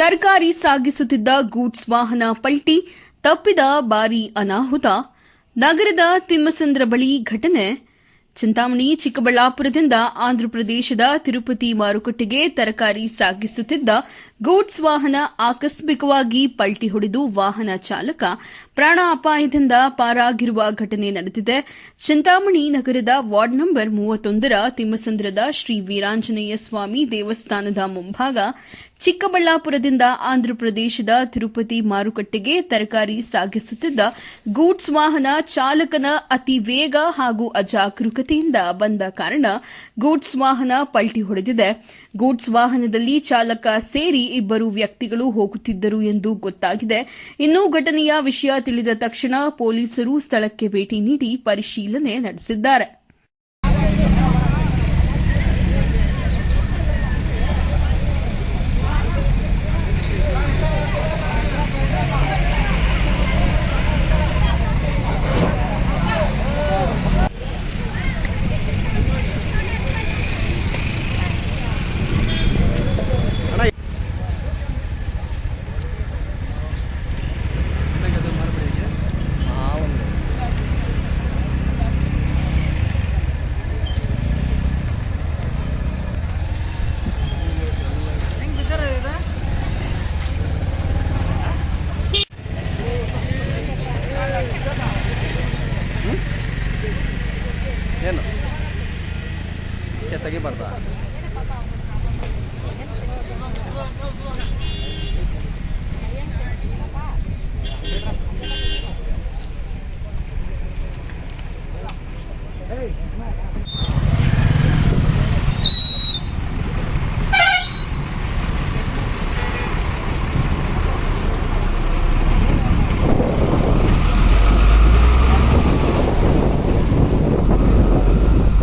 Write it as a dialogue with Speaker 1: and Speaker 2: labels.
Speaker 1: ತರಕಾರಿ ಸಾಗಿಸುತ್ತಿದ್ದ ಗೂಡ್ಸ್ ವಾಹನ ಪಲ್ಟಿ ತಪ್ಪಿದ ಬಾರಿ ಅನಾಹುತ. ನಗರದ ತಿಮ್ಮಸಂದ್ರ ಬಳಿ ಘಟನೆ. ಚಿಂತಾಮಣಿ, ಚಿಕ್ಕಬಳ್ಳಾಪುರದಿಂದ ಆಂಧ್ರಪ್ರದೇಶದ ತಿರುಪತಿ ಮಾರುಕಟ್ಟೆಗೆ ತರಕಾರಿ ಸಾಗಿಸುತ್ತಿದ್ದ ಗೂಡ್ಸ್ ವಾಹನ ಆಕಸ್ಮಿಕವಾಗಿ ಪಲ್ಟಿ ಹೊಡೆದು ವಾಹನ ಚಾಲಕ ಪ್ರಾಣ ಅಪಾಯದಿಂದ ಪಾರಾಗಿರುವ ಘಟನೆ ನಡೆದಿದೆ. ಚಿಂತಾಮಣಿ ನಗರದ ವಾರ್ಡ್ ನಂಬರ್ ಮೂವತ್ತೊಂದರ ತಿಮ್ಮಸಂದ್ರದ ಶ್ರೀ ವೀರಾಂಜನೇಯ ಸ್ವಾಮಿ ದೇವಸ್ಥಾನದ ಮುಂಭಾಗ ಚಿಕ್ಕಬಳ್ಳಾಪುರದಿಂದ ಆಂಧ್ರಪ್ರದೇಶದ ತಿರುಪತಿ ಮಾರುಕಟ್ಟೆಗೆ ತರಕಾರಿ ಸಾಗಿಸುತ್ತಿದ್ದ ಗೂಡ್ಸ್ ವಾಹನ ಚಾಲಕನ ಅತಿ ವೇಗ ಹಾಗೂ ಅಜಾಗರೂಕತೆಯಿಂದ ಬಂದ ಕಾರಣ ಗೂಡ್ಸ್ ವಾಹನ ಪಲ್ಟಿ ಹೊಡೆದಿದೆ. ಗೂಡ್ಸ್ ವಾಹನದಲ್ಲಿ ಚಾಲಕ ಸೇರಿ ಇಬ್ಬರು ವ್ಯಕ್ತಿಗಳು ಹೋಗುತ್ತಿದ್ದರು ಎಂದು ಗೊತ್ತಾಗಿದೆ. ಇನ್ನು ಘಟನೆಯ ವಿಷಯ ತಿಳಿದ ತಕ್ಷಣ ಪೊಲೀಸರು ಸ್ಥಳಕ್ಕೆ ಭೇಟಿ ನೀಡಿ ಪರಿಶೀಲನೆ ನಡೆಸಿದ್ದಾರೆ.
Speaker 2: ತೆಗಿಬಾರ್ದಾ?